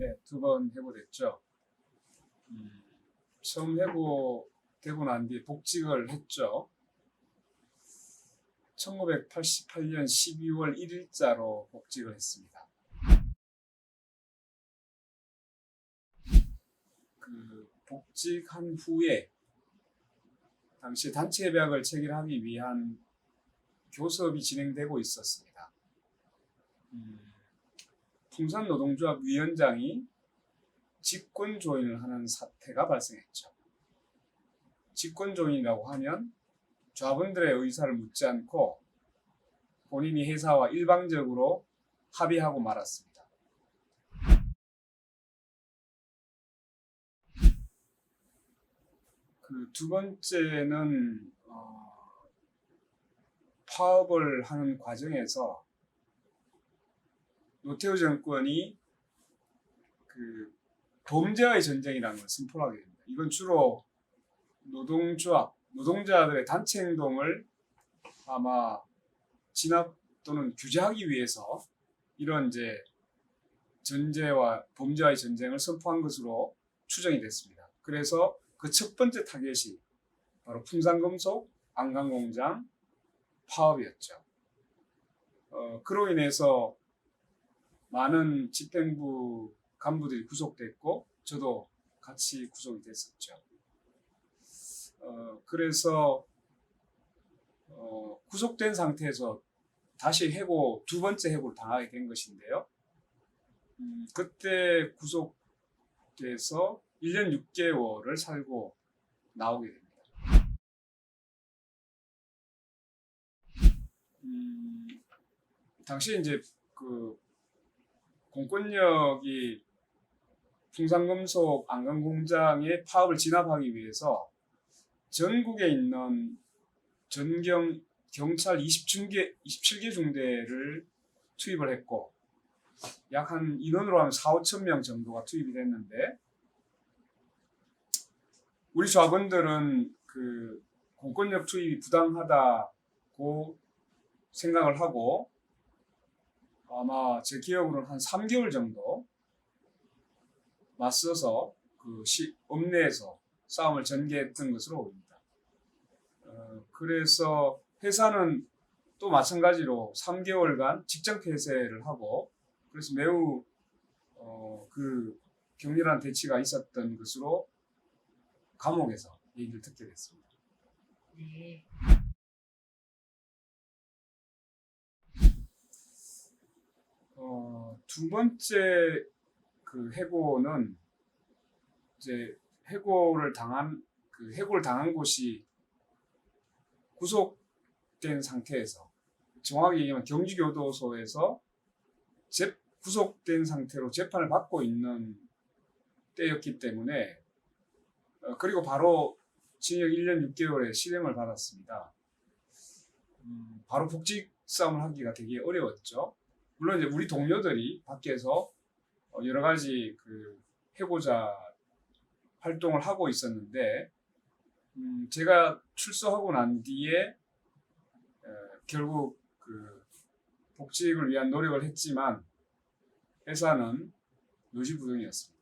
네, 두 번 해고됐죠. 음, 처음 해고되고 난 뒤에 복직을 했죠. 1988년 12월 1일자로 복직을 했습니다. 그 복직한 후에 당시 단체 협약을 체결하기 위한 교섭이 진행되고 있었습니다. 음, 풍산노동조합 위원장이 직권 조인을 하는 사태가 발생했죠. 직권 조인이라고 하면 조합원들의 의사를 묻지 않고 본인이 회사와 일방적으로 합의하고 말았습니다. 그 두 번째는 어, 파업을 하는 과정에서 노태우 정권이 그 범죄와의 전쟁이라는 걸 선포하게 됩니다. 이건 주로 노동조합, 노동자들의 단체 행동을 아마 진압 또는 규제하기 위해서 이런 이제 전제와 범죄와의 전쟁을 선포한 것으로 추정이 됐습니다. 그래서 그 첫 번째 타겟이 바로 풍산금속 안강공장 파업이었죠. 어, 그로 인해서 많은 집행부 간부들이 구속됐고 저도 같이 구속이 됐었죠. 어, 그래서 어, 구속된 상태에서 다시 해고 두 번째 해고를 당하게 된 것인데요. 음, 그때 구속돼서 1년 6개월을 살고 나오게 됩니다. 음, 당시 이제 그 공권력이 풍산금속 안강공장의 파업을 진압하기 위해서 전국에 있는 전경 경찰 20중계, 27개 중대를 투입을 했고 약 한 인원으로 하면 4, 5천 명 정도가 투입이 됐는데 우리 조합원들은 그 공권력 투입이 부당하다고 생각을 하고 아마 제 기억으로는 한 3개월 정도 맞서서 그 시, 읍내에서 싸움을 전개했던 것으로 보입니다. 어, 그래서 회사는 또 마찬가지로 3개월간 직장 폐쇄를 하고 그래서 매우 어, 그 격렬한 대치가 있었던 것으로 감옥에서 얘기를 듣게 됐습니다. 네. 어, 두 번째 그 해고는 이제 해고를 당한 그 해고를 당한 곳이 구속된 상태에서 정확히 얘기하면 경주교도소에서 재, 구속된 상태로 재판을 받고 있는 때였기 때문에 어, 그리고 바로 징역 1년 6개월의 실형을 받았습니다. 음, 바로 복직 싸움을 하기가 되게 어려웠죠. 물론 이제 우리 동료들이 밖에서 어, 여러 가지 그 해고자 활동을 하고 있었는데 음, 제가 출소하고 난 뒤에 에, 결국 그 복직을 위한 노력을 했지만 회사는 요지부동이었습니다.